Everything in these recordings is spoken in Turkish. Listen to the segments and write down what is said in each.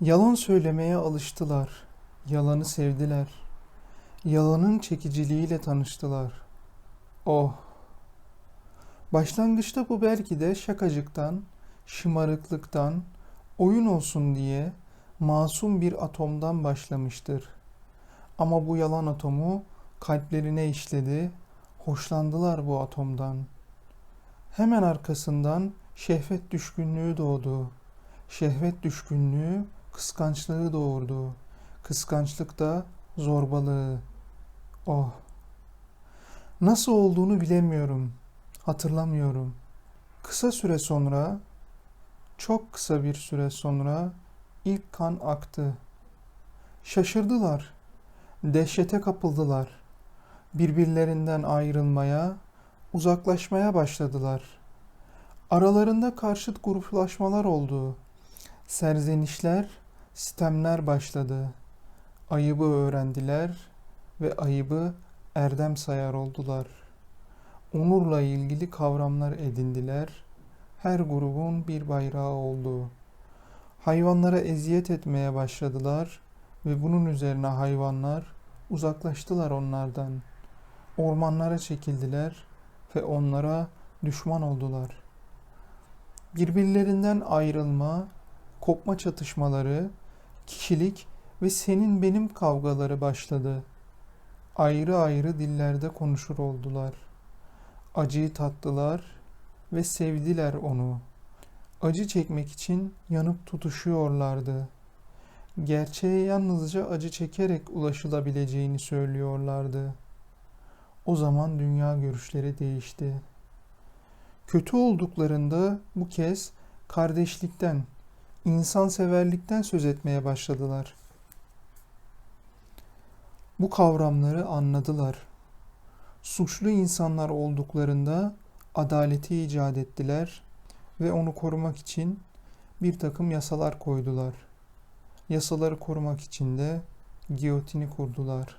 Yalan söylemeye alıştılar. Yalanı sevdiler. Yalanın çekiciliğiyle tanıştılar. Oh! Başlangıçta bu belki de şakacıktan, şımarıklıktan, oyun olsun diye masum bir atomdan başlamıştır. Ama bu yalan atomu kalplerine işledi, hoşlandılar bu atomdan. Hemen arkasından şehvet düşkünlüğü doğdu. Şehvet düşkünlüğü kıskançlığı doğurdu. Kıskançlık da zorbalığı. Oh! Nasıl olduğunu bilemiyorum. Hatırlamıyorum. Kısa süre sonra, çok kısa bir süre sonra ilk kan aktı. Şaşırdılar. Dehşete kapıldılar. Birbirlerinden ayrılmaya, uzaklaşmaya başladılar. Aralarında karşıt gruplaşmalar oldu. Serzenişler, sitemler başladı. Ayıbı öğrendiler ve ayıbı erdem sayar oldular. Onurla ilgili kavramlar edindiler. Her grubun bir bayrağı oldu. Hayvanlara eziyet etmeye başladılar ve bunun üzerine hayvanlar uzaklaştılar onlardan. Ormanlara çekildiler ve onlara düşman oldular. Birbirlerinden ayrılma, kopma çatışmaları, kişilik ve senin benim kavgaları başladı. Ayrı ayrı dillerde konuşur oldular. Acıyı tattılar ve sevdiler onu. Acı çekmek için yanıp tutuşuyorlardı. Gerçeğe yalnızca acı çekerek ulaşılabileceğini söylüyorlardı. O zaman dünya görüşleri değişti. Kötü olduklarında bu kez kardeşlikten, insanseverlikten söz etmeye başladılar. Bu kavramları anladılar. Suçlu insanlar olduklarında adaleti icat ettiler ve onu korumak için bir takım yasalar koydular. Yasaları korumak için de giyotini kurdular.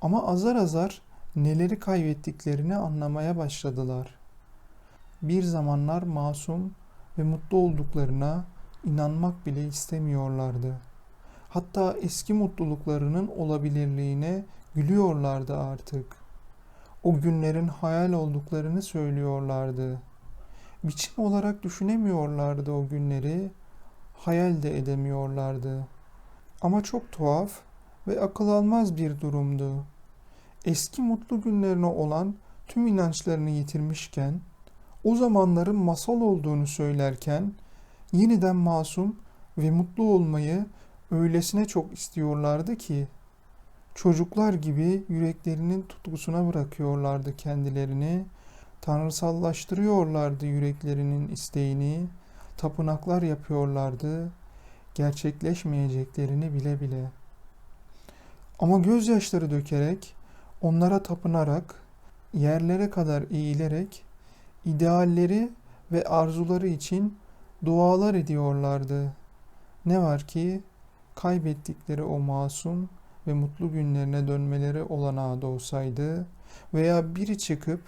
Ama azar azar neleri kaybettiklerini anlamaya başladılar. Bir zamanlar masum ve mutlu olduklarına inanmak bile istemiyorlardı. Hatta eski mutluluklarının olabilirliğine gülüyorlardı artık. O günlerin hayal olduklarını söylüyorlardı. Biçim olarak düşünemiyorlardı o günleri, hayal de edemiyorlardı. Ama çok tuhaf ve akıl almaz bir durumdu. Eski mutlu günlerine olan tüm inançlarını yitirmişken, o zamanların masal olduğunu söylerken, yeniden masum ve mutlu olmayı öylesine çok istiyorlardı ki, çocuklar gibi yüreklerinin tutkusuna bırakıyorlardı kendilerini, tanrısallaştırıyorlardı yüreklerinin isteğini, tapınaklar yapıyorlardı, gerçekleşmeyeceklerini bile bile. Ama gözyaşları dökerek, onlara tapınarak, yerlere kadar eğilerek, idealleri ve arzuları için dualar ediyorlardı. Ne var ki kaybettikleri o masum ve mutlu günlerine dönmeleri olanağı da olsaydı veya biri çıkıp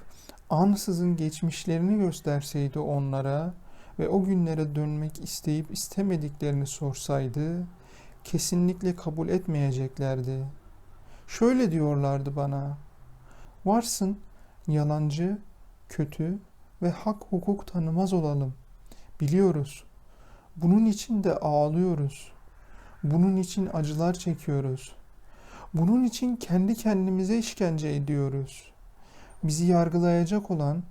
ansızın geçmişlerini gösterseydi onlara ve o günlere dönmek isteyip istemediklerini sorsaydı kesinlikle kabul etmeyeceklerdi. Şöyle diyorlardı bana. Varsın yalancı, kötü ve hak hukuk tanımaz olalım. Biliyoruz. Bunun için de ağlıyoruz. Bunun için acılar çekiyoruz. Bunun için kendi kendimize işkence ediyoruz. Bizi yargılayacak olan,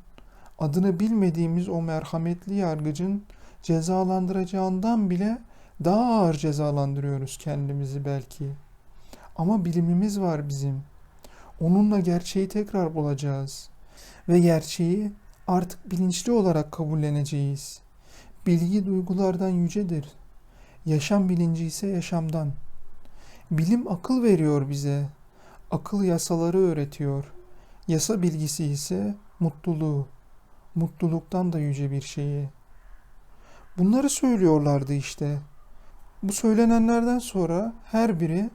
adını bilmediğimiz o merhametli yargıcın cezalandıracağından bile daha ağır cezalandırıyoruz kendimizi belki. Ama bilimimiz var bizim. Onunla gerçeği tekrar bulacağız. Ve gerçeği artık bilinçli olarak kabulleneceğiz. Bilgi duygulardan yücedir. Yaşam bilinci ise yaşamdan. Bilim akıl veriyor bize. Akıl yasaları öğretiyor. Yasa bilgisi ise mutluluğu. Mutluluktan da yüce bir şeyi. Bunları söylüyorlardı işte. Bu söylenenlerden sonra her biri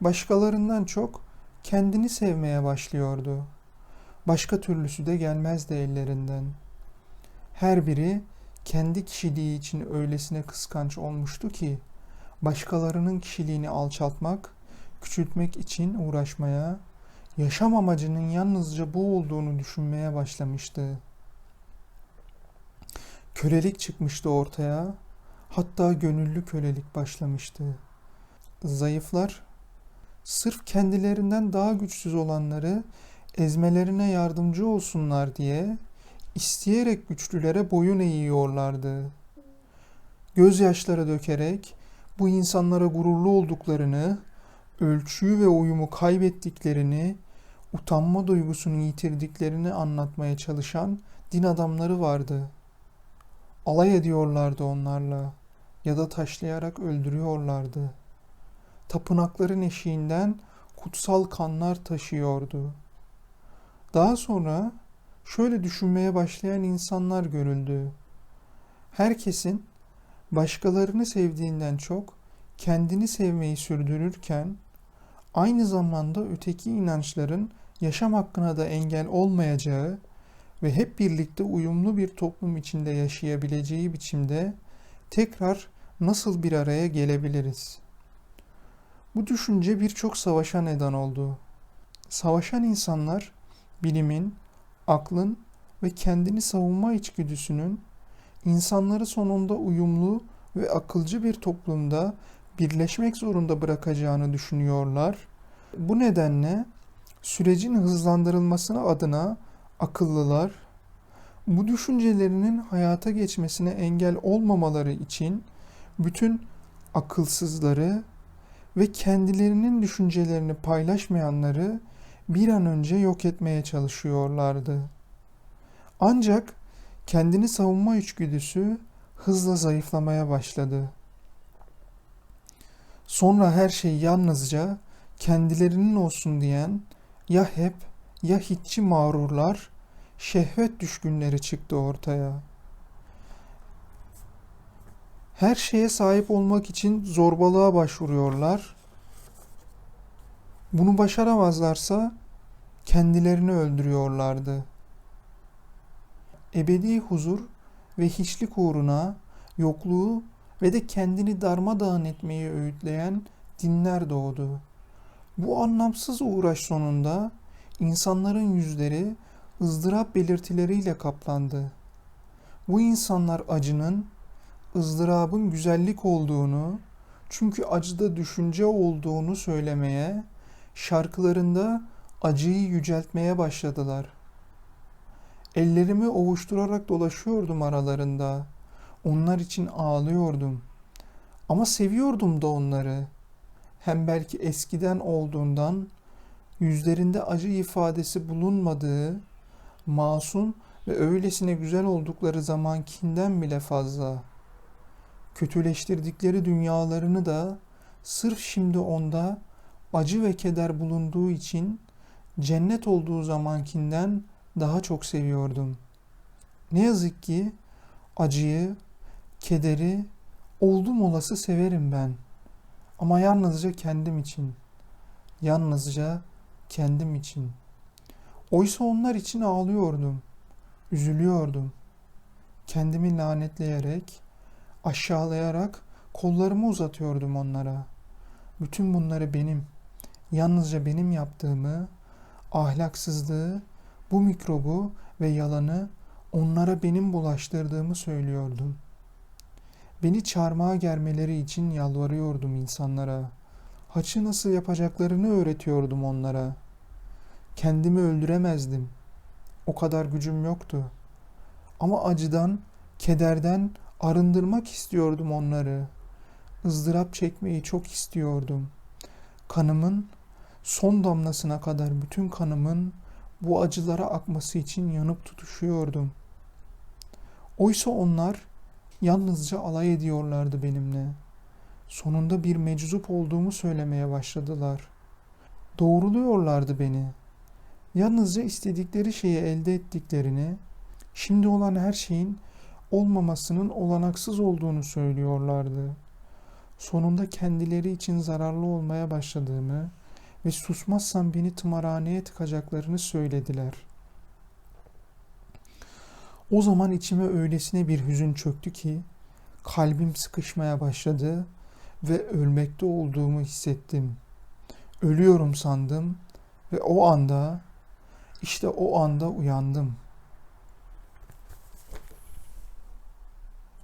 başkalarından çok kendini sevmeye başlıyordu. Başka türlüsü de gelmezdi ellerinden. Her biri kendi kişiliği için öylesine kıskanç olmuştu ki başkalarının kişiliğini alçaltmak, küçültmek için uğraşmaya, yaşam amacının yalnızca bu olduğunu düşünmeye başlamıştı. Kölelik çıkmıştı ortaya, hatta gönüllü kölelik başlamıştı. Zayıflar, sırf kendilerinden daha güçsüz olanları ezmelerine yardımcı olsunlar diye isteyerek güçlülere boyun eğiyorlardı. Gözyaşları dökerek bu insanlara gururlu olduklarını, ölçüyü ve uyumu kaybettiklerini, utanma duygusunu yitirdiklerini anlatmaya çalışan din adamları vardı. Alay ediyorlardı onlarla ya da taşlayarak öldürüyorlardı. Tapınakların eşiğinden kutsal kanlar taşıyordu. Daha sonra şöyle düşünmeye başlayan insanlar görüldü. Herkesin başkalarını sevdiğinden çok kendini sevmeyi sürdürürken aynı zamanda öteki inançların yaşam hakkına da engel olmayacağı ve hep birlikte uyumlu bir toplum içinde yaşayabileceği biçimde tekrar nasıl bir araya gelebiliriz? Bu düşünce birçok savaşa neden oldu. Savaşan insanlar bilimin, aklın ve kendini savunma içgüdüsünün insanları sonunda uyumlu ve akılcı bir toplumda birleşmek zorunda bırakacağını düşünüyorlar. Bu nedenle sürecin hızlandırılmasına adına akıllılar bu düşüncelerinin hayata geçmesine engel olmamaları için bütün akılsızları ve kendilerinin düşüncelerini paylaşmayanları bir an önce yok etmeye çalışıyorlardı. Ancak kendini savunma içgüdüsü hızla zayıflamaya başladı. Sonra her şey yalnızca kendilerinin olsun diyen ya hep ya hiççi mağrurlar, şehvet düşkünleri çıktı ortaya. Her şeye sahip olmak için zorbalığa başvuruyorlar. Bunu başaramazlarsa kendilerini öldürüyorlardı. Ebedi huzur ve hiçlik uğruna yokluğu ve de kendini darmadağın etmeyi öğütleyen dinler doğdu. Bu anlamsız uğraş sonunda insanların yüzleri ızdırap belirtileriyle kaplandı. Bu insanlar acının, ızdırabın güzellik olduğunu, çünkü acıda düşünce olduğunu söylemeye, şarkılarında acıyı yüceltmeye başladılar. Ellerimi ovuşturarak dolaşıyordum aralarında. Onlar için ağlıyordum. Ama seviyordum da onları. Hem belki eskiden olduğundan yüzlerinde acı ifadesi bulunmadığı, masum ve öylesine güzel oldukları zamankinden bile fazla. Kötüleştirdikleri dünyalarını da sırf şimdi onda acı ve keder bulunduğu için cennet olduğu zamankinden daha çok seviyordum. Ne yazık ki acıyı, kederi oldum olası severim ben. Ama yalnızca kendim için. Yalnızca kendim için. Oysa onlar için ağlıyordum. Üzülüyordum. Kendimi lanetleyerek, aşağılayarak kollarımı uzatıyordum onlara. Bütün bunları benim, yalnızca benim yaptığımı, ahlaksızlığı, bu mikrobu ve yalanı onlara benim bulaştırdığımı söylüyordum. Beni çarmıha germeleri için yalvarıyordum insanlara. Haçı nasıl yapacaklarını öğretiyordum onlara. Kendimi öldüremezdim. O kadar gücüm yoktu. Ama acıdan, kederden arındırmak istiyordum onları. ızdırap çekmeyi çok istiyordum. Kanımın son damlasına kadar bütün kanımın bu acılara akması için yanıp tutuşuyordum. Oysa onlar yalnızca alay ediyorlardı benimle. Sonunda bir meczup olduğumu söylemeye başladılar. Doğruluyorlardı beni. Yalnızca istedikleri şeyi elde ettiklerini, şimdi olan her şeyin olmamasının olanaksız olduğunu söylüyorlardı. Sonunda kendileri için zararlı olmaya başladığımı, ve susmazsam beni tımarhaneye tıkacaklarını söylediler. O zaman içime öylesine bir hüzün çöktü ki kalbim sıkışmaya başladı ve ölmekte olduğumu hissettim. Ölüyorum sandım ve o anda işte o anda uyandım.